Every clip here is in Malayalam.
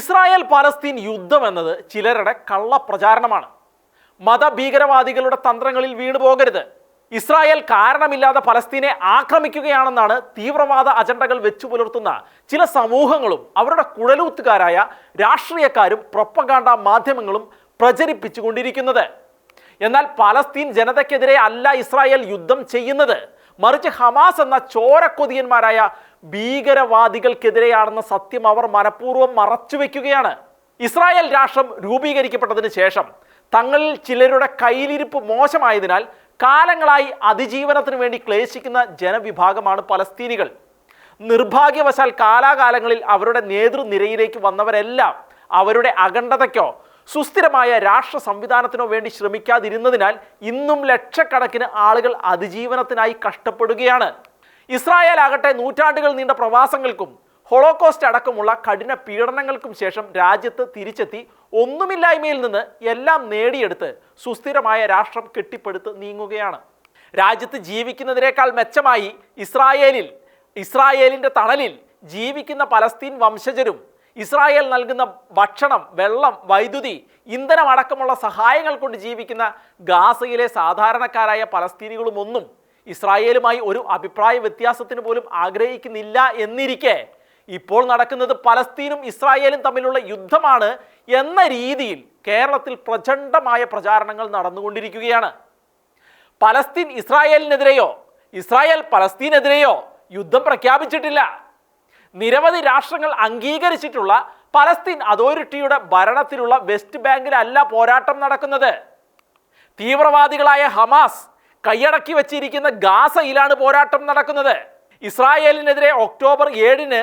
ഇസ്രായേൽ പാലസ്തീൻ യുദ്ധം എന്നത് ചിലരുടെ കള്ളപ്രചാരണമാണ്. മതഭീകരവാദികളുടെ തന്ത്രങ്ങളിൽ വീണു പോകരുത്. ഇസ്രായേൽ കാരണമില്ലാതെ പലസ്തീനെ ആക്രമിക്കുകയാണെന്നാണ് തീവ്രവാദ അജണ്ടകൾ വെച്ചു പുലർത്തുന്ന ചില സമൂഹങ്ങളും അവരുടെ കുഴലൂത്തുകാരായ രാഷ്ട്രീയക്കാരും പ്രൊപ്പകാണ്ട മാധ്യമങ്ങളും പ്രചരിപ്പിച്ചുകൊണ്ടിരിക്കുന്നത്. എന്നാൽ പലസ്തീൻ ജനതയ്ക്കെതിരെ അല്ല ഇസ്രായേൽ യുദ്ധം ചെയ്യുന്നത്. മറിച്ച് ഹമാസ് എന്ന ചോരക്കൊതിയന്മാരായ ഭീകരവാദികൾക്കെതിരെയാണെന്ന സത്യം അവർ മനഃപൂർവം മറച്ചുവെക്കുകയാണ് ഇസ്രായേൽ രാഷ്ട്രം രൂപീകരിക്കപ്പെട്ടതിന് ശേഷം തങ്ങളിൽ ചിലരുടെ കയ്യിലിരിപ്പ് മോശമായതിനാൽ കാലങ്ങളായി അതിജീവനത്തിന് വേണ്ടി ക്ലേശിക്കുന്ന ജനവിഭാഗമാണ് പലസ്തീനികൾ. നിർഭാഗ്യവശാൽ കാലാകാലങ്ങളിൽ അവരുടെ നേതൃനിരയിലേക്ക് വന്നവരെല്ലാം അവരുടെ അഖണ്ഡതയ്ക്കോ സുസ്ഥിരമായ രാഷ്ട്ര സംവിധാനത്തിനോ വേണ്ടി ശ്രമിക്കാതിരുന്നതിനാൽ ഇന്നും ലക്ഷക്കണക്കിന് ആളുകൾ അതിജീവനത്തിനായി കഷ്ടപ്പെടുകയാണ്. ഇസ്രായേൽ ആകട്ടെ നൂറ്റാണ്ടുകൾ നീണ്ട പ്രവാസങ്ങൾക്കും ഹോളോകോസ്റ്റ് അടക്കമുള്ള കഠിന പീഡനങ്ങൾക്കും ശേഷം രാജ്യത്ത് തിരിച്ചെത്തി ഒന്നുമില്ലായ്മയിൽ നിന്ന് എല്ലാം നേടിയെടുത്ത് സുസ്ഥിരമായ രാഷ്ട്രം കെട്ടിപ്പടുത്ത് നീങ്ങുകയാണ്. രാജ്യത്ത് ജീവിക്കുന്നതിനേക്കാൾ മെച്ചമായി ഇസ്രായേലിൽ ഇസ്രായേലിന്റെ തണലിൽ ജീവിക്കുന്ന പലസ്തീൻ വംശജരും ഇസ്രായേൽ നൽകുന്ന ഭക്ഷണം വെള്ളം വൈദ്യുതി ഇന്ധനം അടക്കമുള്ള സഹായങ്ങൾ കൊണ്ട് ജീവിക്കുന്ന ഗാസയിലെ സാധാരണക്കാരായ പലസ്തീനികളും ഒന്നും ഇസ്രായേലുമായി ഒരു അഭിപ്രായ വ്യത്യാസത്തിന് പോലും ആഗ്രഹിക്കുന്നില്ല എന്നിരിക്കെ ഇപ്പോൾ നടക്കുന്നത് പലസ്തീനും ഇസ്രായേലും തമ്മിലുള്ള യുദ്ധമാണ് എന്ന രീതിയിൽ കേരളത്തിൽ പ്രചണ്ഡമായ പ്രചാരണങ്ങൾ നടന്നുകൊണ്ടിരിക്കുകയാണ്. പലസ്തീൻ ഇസ്രായേലിനെതിരെയോ ഇസ്രായേൽ പലസ്തീനെതിരെയോ യുദ്ധം പ്രഖ്യാപിച്ചിട്ടില്ല. നിരവധി രാഷ്ട്രങ്ങൾ അംഗീകരിച്ചിട്ടുള്ള പലസ്തീൻ അതോറിറ്റിയുടെ ഭരണത്തിലുള്ള വെസ്റ്റ് ബാങ്കിലല്ല പോരാട്ടം നടക്കുന്നത്. തീവ്രവാദികളായ ഹമാസ് കൈയടക്കി വച്ചിരിക്കുന്ന ഗാസയിലാണ് പോരാട്ടം നടക്കുന്നത്. ഇസ്രായേലിനെതിരെ ഒക്ടോബർ ഏഴിന്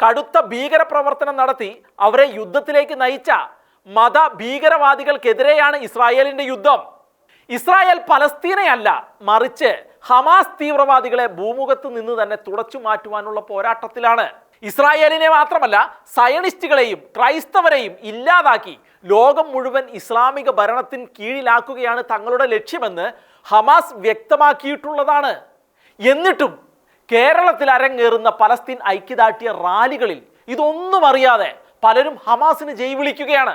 കടുത്ത ഭീകരപ്രവർത്തനം നടത്തി അവരെ യുദ്ധത്തിലേക്ക് നയിച്ച മത ഭീകരവാദികൾക്കെതിരെയാണ് ഇസ്രായേലിന്റെ യുദ്ധം. ഇസ്രായേൽ പലസ്തീനയല്ല മറിച്ച് ഹമാസ് തീവ്രവാദികളെ ഭൂമുഖത്ത് നിന്ന് തന്നെ തുടച്ചു മാറ്റുവാനുള്ള പോരാട്ടത്തിലാണ്. ഇസ്രായേലിനെ മാത്രമല്ല സയണിസ്റ്റുകളെയും ക്രൈസ്തവരെയും ഇല്ലാതാക്കി ലോകം മുഴുവൻ ഇസ്ലാമിക ഭരണത്തിന് കീഴിലാക്കുകയാണ് തങ്ങളുടെ ലക്ഷ്യമെന്ന് ഹമാസ് വ്യക്തമാക്കിയിട്ടുള്ളതാണ്. എന്നിട്ടും കേരളത്തിൽ അരങ്ങേറുന്ന പലസ്തീൻ ഐക്യദാർഢ്യ റാലികളിൽ ഇതൊന്നും അറിയാതെ പലരും ഹമാസിന് ജയ് വിളിക്കുകയാണ്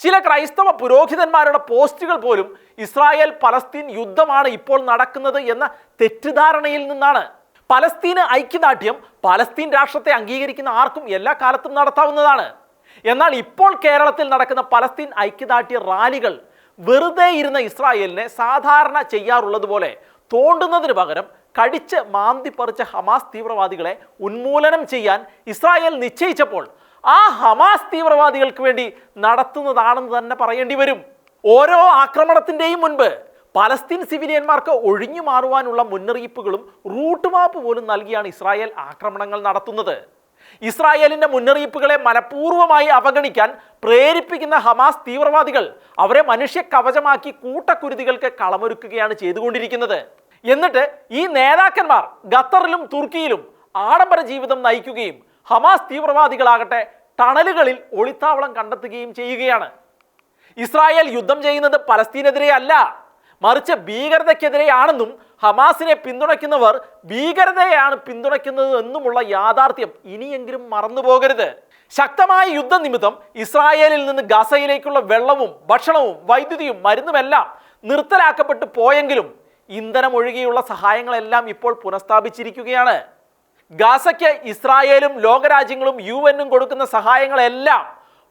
ചില ക്രൈസ്തവ പുരോഹിതന്മാരുടെ പോസ്റ്റുകൾ പോലും ഇസ്രായേൽ പലസ്തീൻ യുദ്ധമാണ് ഇപ്പോൾ നടക്കുന്നത് എന്ന തെറ്റിദ്ധാരണയിൽ നിന്നാണ്. പലസ്തീന് ഐക്യദാർഢ്യം പലസ്തീൻ രാഷ്ട്രത്തെ അംഗീകരിക്കുന്ന ആർക്കും എല്ലാ കാലത്തും നടത്താവുന്നതാണ്. എന്നാൽ ഇപ്പോൾ കേരളത്തിൽ നടക്കുന്ന പലസ്തീൻ ഐക്യദാർഢ്യ റാലികൾ വെറുതെ ഇരുന്ന ഇസ്രായേലിനെ സാധാരണ ചെയ്യാറുള്ളതുപോലെ തോണ്ടുന്നതിന് പകരം കടിച്ച് മാന്തി പറിച്ച ഹമാസ് തീവ്രവാദികളെ ഉന്മൂലനം ചെയ്യാൻ ഇസ്രായേൽ നിശ്ചയിച്ചപ്പോൾ ആ ഹമാസ് തീവ്രവാദികൾക്ക് വേണ്ടി നടത്തുന്നതാണെന്ന് തന്നെ പറയേണ്ടി വരും. ഓരോ ആക്രമണത്തിന്റെയും മുൻപ് പലസ്തീൻ സിവിലിയന്മാർക്ക് ഒഴിഞ്ഞു മാറുവാനുള്ള മുന്നറിയിപ്പുകളും റൂട്ട് മാപ്പ് പോലും നൽകിയാണ് ഇസ്രായേൽ ആക്രമണങ്ങൾ നടത്തുന്നത്. ഇസ്രായേലിന്റെ മുന്നറിയിപ്പുകളെ മനഃപൂർവമായി അവഗണിക്കാൻ പ്രേരിപ്പിക്കുന്ന ഹമാസ് തീവ്രവാദികൾ അവരെ മനുഷ്യ കവചമാക്കി കൂട്ടക്കുരുതികൾക്ക് കളമൊരുക്കുകയാണ് ചെയ്തുകൊണ്ടിരിക്കുന്നത്. എന്നിട്ട് ഈ നേതാക്കന്മാർ ഖത്തറിലും തുർക്കിയിലും ആഡംബര ജീവിതം നയിക്കുകയും ഹമാസ് തീവ്രവാദികളാകട്ടെ ടണലുകളിൽ ഒളിത്താവളം കണ്ടെത്തുകയും ചെയ്യുകയാണ്. ഇസ്രായേൽ യുദ്ധം ചെയ്യുന്നത് പലസ്തീനെതിരെ അല്ല മറിച്ച് ഭീകരതയ്ക്കെതിരെയാണെന്നും ഹമാസിനെ പിന്തുണയ്ക്കുന്നവർ ഭീകരതയാണ് പിന്തുണയ്ക്കുന്നത് എന്നുമുള്ള യാഥാർത്ഥ്യം ഇനിയെങ്കിലും മറന്നുപോകരുത് ശക്തമായ യുദ്ധ നിമിത്തം ഇസ്രായേലിൽ നിന്ന് ഗസയിലേക്കുള്ള വെള്ളവും ഭക്ഷണവും വൈദ്യുതിയും മരുന്നുമെല്ലാം നിർത്തലാക്കപ്പെട്ടു പോയെങ്കിലും ഇന്ധനം ഒഴികെയുള്ള സഹായങ്ങളെല്ലാം ഇപ്പോൾ പുനഃസ്ഥാപിച്ചിരിക്കുകയാണ്. ഗാസയ്ക്ക് ഇസ്രായേലും ലോകരാജ്യങ്ങളും യു കൊടുക്കുന്ന സഹായങ്ങളെല്ലാം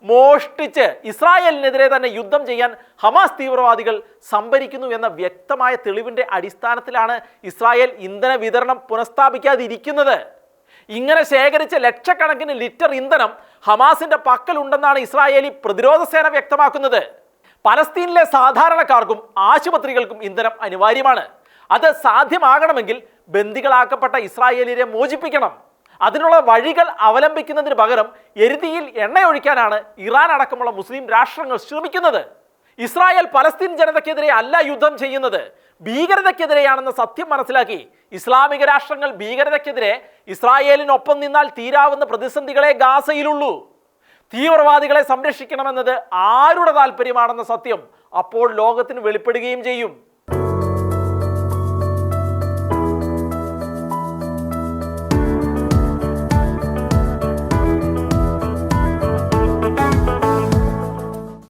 മോഷ്ടിച്ച് ഇസ്രായേലിനെതിരെ തന്നെ യുദ്ധം ചെയ്യാൻ ഹമാസ് തീവ്രവാദികൾ സംഭരിക്കുന്നു എന്ന വ്യക്തമായ തെളിവിന്റെ അടിസ്ഥാനത്തിലാണ് ഇസ്രായേൽ ഇന്ധന വിതരണം പുനഃസ്ഥാപിക്കാതിരിക്കുന്നത്. ഇങ്ങനെ ശേഖരിച്ച ലക്ഷക്കണക്കിന് ലിറ്റർ ഇന്ധനം ഹമാസിന്റെ പക്കലുണ്ടെന്നാണ് ഇസ്രായേലി പ്രതിരോധ സേന വ്യക്തമാക്കുന്നത്. പലസ്തീനിലെ സാധാരണക്കാർക്കും ആശുപത്രികൾക്കും ഇന്ധനം അനിവാര്യമാണ്. അത് സാധ്യമാകണമെങ്കിൽ ബന്ദികളാക്കപ്പെട്ട ഇസ്രായേലിനെ മോചിപ്പിക്കണം. അതിനുള്ള വഴികൾ അവലംബിക്കുന്നതിന് പകരം എരുതിയിൽ എണ്ണയൊഴിക്കാനാണ് ഇറാൻ അടക്കമുള്ള മുസ്ലിം രാഷ്ട്രങ്ങൾ ശ്രമിക്കുന്നത്. ഇസ്രായേൽ പലസ്തീൻ ജനതയ്ക്കെതിരെ അല്ല യുദ്ധം ചെയ്യുന്നത്. ഭീകരതയ്ക്കെതിരെയാണെന്ന സത്യം മനസ്സിലാക്കി ഇസ്ലാമിക രാഷ്ട്രങ്ങൾ ഭീകരതയ്ക്കെതിരെ ഇസ്രായേലിനൊപ്പം നിന്നാൽ തീരാവുന്ന പ്രതിസന്ധികളെ ഗാസയിലുള്ളൂ. തീവ്രവാദികളെ സംരക്ഷിക്കണമെന്നത് ആരുടെ താല്പര്യമാണെന്ന സത്യം അപ്പോൾ ലോകത്തിന് വെളിപ്പെടുകയും ചെയ്യും.